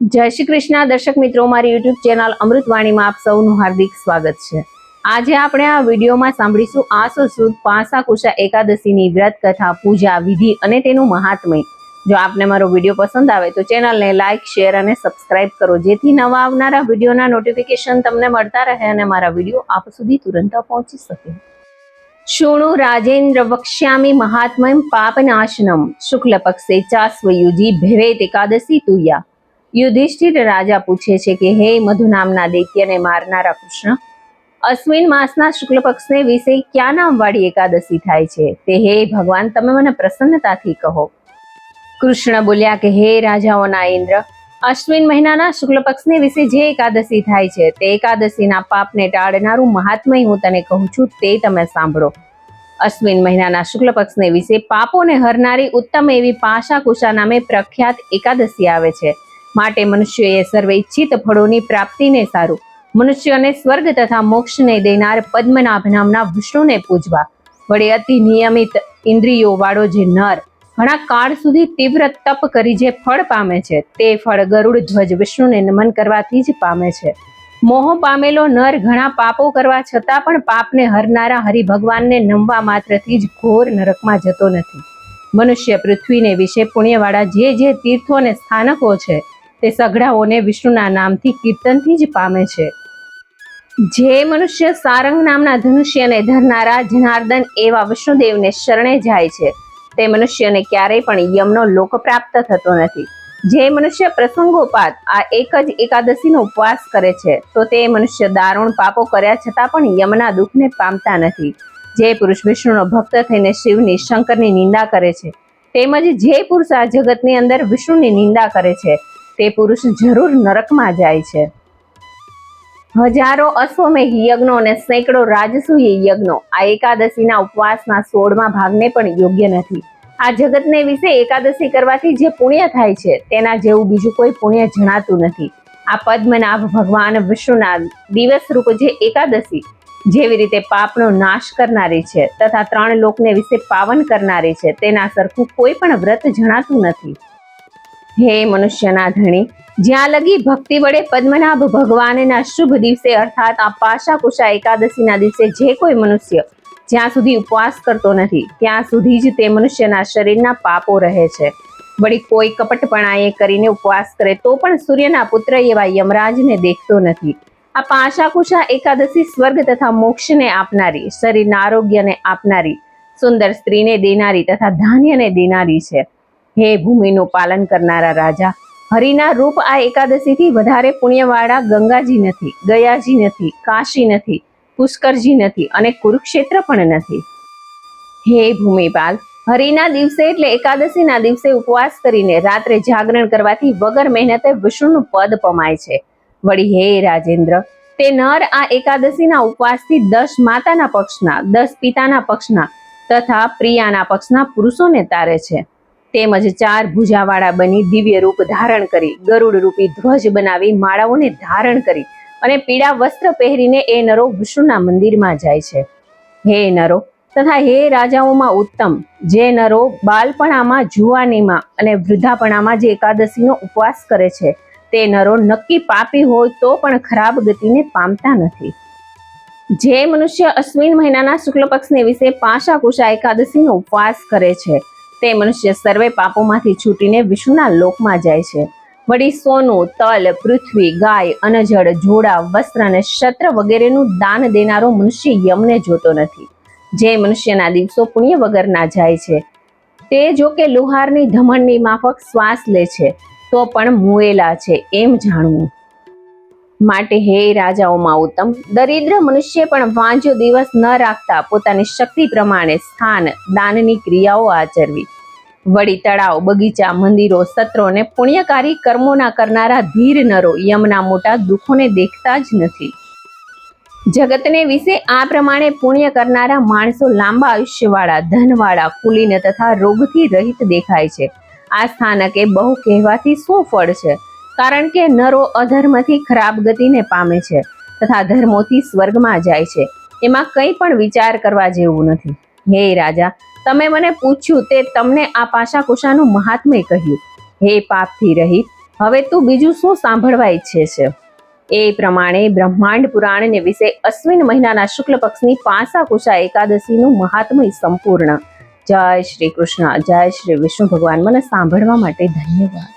જય શ્રી કૃષ્ણ. દર્શક મિત્રો, મારી યુટ્યુબ ચેનલ અમૃતવાણીમાં આપ સૌનું હાર્દિક સ્વાગત છે. આજે આપણે આ વિડીયોમાં સાંભળીશું આસો સુદ, પાસા કુશા એકાદશીની વ્રત કથા પૂજા વિધિ અને તેનું મહાત્મય. જો આપને મારો વીડિયો પસંદ આવે તો ચેનલને લાઇક, શેર અને સબસ્ક્રાઇબ કરો, જેથી નવા આવનારા વિડીયોના નોટિફિકેશન તમને મળતા રહે અને મારા વીડિયો આપ સુધી તુરંત પહોંચી શકે. શૃણુ રાજેન્દ્ર વક્ષ્યામી મહાત્મય પાપનાશનમ. શુક્લ પક્ષે ચાસ્વયુજી ભેવેત એકાદશી તુયા યુધિષ્ઠિર રાજા પૂછે છે કે, હે મધુ નામના દૈત્યને મારનારા કૃષ્ણ, અશ્વિન માસના શુક્લ પક્ષને વિશે ક્યાં નામવાળી એકાદશી થાય છે? તે હે, ભગવાન, તમે મને પ્રસન્નતાથી કહો. કૃષ્ણ બોલ્યા કે, હે રાજાઓના ઇન્દ્ર, અશ્વિન મહિનાના શુક્લ પક્ષને વિશે જે એકાદશી થાય છે, તે એકાદશીના પાપને ટાળનારું મહાત્મય હું તને કહું છું, તે તમે સાંભળો. અશ્વિન મહિનાના શુક્લ પક્ષને વિશે પાપોને હરનારી ઉત્તમ એવી પાશા કુશા નામે પ્રખ્યાત એકાદશી આવે છે. માટે મનુષ્યએ સર્વે ઇચ્છિત ફળોની પ્રાપ્તિને સારું, મનુષ્યને સ્વર્ગ તથા મોક્ષને દેનાર પદ્મનાભ નામના વિષ્ણુને પૂજવા. વડે અતિ નિયમિત ઇન્દ્રિયો વાળો જે નર, ઘણા કાળ સુધી તીવ્ર તપ કરી જે ફળ પામે છે, તે ફળ ગરુડ ધ્વજ વિષ્ણુને નમન કરવાથી જ પામે છે. મોહ પામેલો નર ઘણા પાપો કરવા છતાં પણ પાપને હરનારા હરિભગવાનને નમવા માત્રથી જ ઘોર નરકમાં જતો નથી. મનુષ્ય પૃથ્વીને વિશે પુણ્યવાળા જે જે તીર્થો અને સ્થાનકો છે તે સઘળાઓને વિષ્ણુના નામથી કીર્તનથી જ પામે છે. જે મનુષ્ય સારંગ નામના ધનુષ્યને ધરનારા જનાર્દન એવા વિષ્ણુદેવને શરણે જાય છે, તે મનુષ્યને ક્યારેય પણ યમનો લોક પ્રાપ્ત થતો નથી. જે મનુષ્ય પ્રસંગોપાત આ એક જ એકાદશીનો ઉપવાસ કરે છે, તો તે મનુષ્ય દારૂણ પાપો કર્યા છતાં પણ યમના દુઃખને પામતા નથી. જે પુરુષ વિષ્ણુનો ભક્ત થઈને શિવની શંકરની નિંદા કરે છે, તેમજ જે પુરુષ આ જગતની અંદર વિષ્ણુની નિંદા કરે છે તે પુરુષ જરૂર નરકમાં જાય છે. હજારો અશ્વમેઘ યજ્ઞો અને સેંકડો રાજસૂય યજ્ઞો આ એકાદશીના ઉપવાસના સોળમાં ભાગને પણ યોગ્ય નથી. આ જગતને વિશે એકાદશી કરવાથી જે પુણ્ય થાય છે, તેના જેવું બીજું કોઈ પુણ્ય જણાતું નથી. આ પદ્મનાભ ભગવાન વિષ્ણુના દિવસ રૂપ જે એકાદશી, જેવી રીતે પાપનો નાશ કરનારી છે, તથા ત્રણ લોકને વિશે પાવન કરનારી છે, તેના સરખું કોઈ પણ વ્રત જણાતું નથી. હે મનુષ્યના ધણી જ્યાં લગી ભક્તિ વડે પદ્મનાભ ભગવાનના શુભ દિવસે અર્થાત આ પાશા કુશા એકાદશીના દિવસે જે કોઈ મનુષ્ય જ્યાં સુધી ઉપવાસ કરતો નથી, ત્યાં સુધી જ તે મનુષ્યના શરીરના પાપો રહે છે. વળી કોઈ કપટપણાએ કરીને ઉપવાસ કરે તો પણ સૂર્યના પુત્ર એવા યમરાજને દેખતો નથી. આ પાશા કુશા એકાદશી સ્વર્ગ તથા મોક્ષને આપનારી, શરીરના આરોગ્યને આપનારી, સુંદર સ્ત્રીને દેનારી તથા ધાન્યને દેનારી છે. હે ભૂમિનું પાલન કરનારા રાજા, હરિના રૂપ આ એકાદશીથી વધારે પુણ્યવાળા ગંગાજી નથી, ગયાજી નથી, કાશી નથી, પુષ્કરજી નથી અને કુરુક્ષેત્ર પણ નથી. હે ભૂમિપાલ, હરિના દિવસે એટલે એકાદશીના દિવસે ઉપવાસ કરીને રાત્રે જાગરણ કરવાથી વગર મહેનતે વિષ્ણુનું પદ પમાય છે. વળી હે રાજેન્દ્ર, તે નર આ એકાદશીના ઉપવાસથી દસ માતાના પક્ષના, દસ પિતાના પક્ષના તથા પ્રિયાના પક્ષના પુરુષોને તારે છે. તેમજ ચાર ભુજાવાળા બની દિવ્ય રૂપ ધારણ કરી, ગરુડ રૂપી ધ્વજ બનાવી માળાઓને ધારણ કરી અને પીળા વસ્ત્ર પહેરીને એ નરો વિષ્ણુના મંદિરમાં જાય છે. હે નરો, તથા હે રાજાઓમાં ઉત્તમ, જે નરો બાલપણામાં જુવાનીમાં અને વૃદ્ધાપણામાં જે એકાદશીનો ઉપવાસ કરે છે, તે નરો નક્કી પાપી હોય તો પણ ખરાબ ગતિને પામતા નથી. જે મનુષ્ય અશ્વિન મહિનાના શુક્લ પક્ષને વિશે પાશા કુશા એકાદશીનો ઉપવાસ કરે છે તે મનુષ્ય સર્વે પાપોમાંથી છૂટીને વિષ્ણુના લોકમાં જાય છે. વળી સોનું, તલ, પૃથ્વી, ગાય, અનજળ, જોડા, વસ્ત્ર અને શસ્ત્ર વગેરેનું દાન દેનારો મનુષ્ય યમને જોતો નથી. જે મનુષ્યના દિવસો પુણ્ય વગરના જાય છે. તે જો કે લુહારની ધમણની માફક શ્વાસ લે છે, તો પણ મુએલા છે એમ જાણવું. માટે હે રાજાઓમાં ઉત્તમ દરિદ્ર મનુષ્ય પણ વાંજો દિવસ ન રાખતા પોતાની શક્તિ પ્રમાણે સ્થાન, દાનની ક્રિયાઓ આચરવી. વળી તળાવ, બગીચા, મંદિરો સત્રોને પુણ્યકારી કર્મોના કરનારા ધીર નરો યમના મોટા દુઃખોને દેખતા જ નથી. જગતને વિશે આ પ્રમાણે પુણ્ય કરનારા માણસો લાંબા આયુષ્યવાળા, ધનવાળા, કુલીન તથા રોગથી રહિત દેખાય છે. આ સ્થાનકે બહુ કહેવાથી શું ફળ છે? કારણ કે નરો અધર્મથી ખરાબ ગતિને પામે છે તથા ધર્મોથી સ્વર્ગમાં જાય છે. એમાં કંઈ પણ વિચાર કરવા જેવું નથી. હે રાજા તમે મને પૂછ્યું તે તમને આ પાશાકુશાનું મહાત્મ્ય કહ્યું. હે પાપથી રહિત, હવે તું બીજું શું સાંભળવા ઈચ્છે છે એ પ્રમાણે બ્રહ્માંડ પુરાણને વિશે અશ્વિન મહિનાના શુક્લ પક્ષની પાસાકુશા એકાદશીનું મહાત્મય સંપૂર્ણ. જય શ્રી કૃષ્ણ, જય શ્રી વિષ્ણુ ભગવાન. મને સાંભળવા માટે ધન્યવાદ.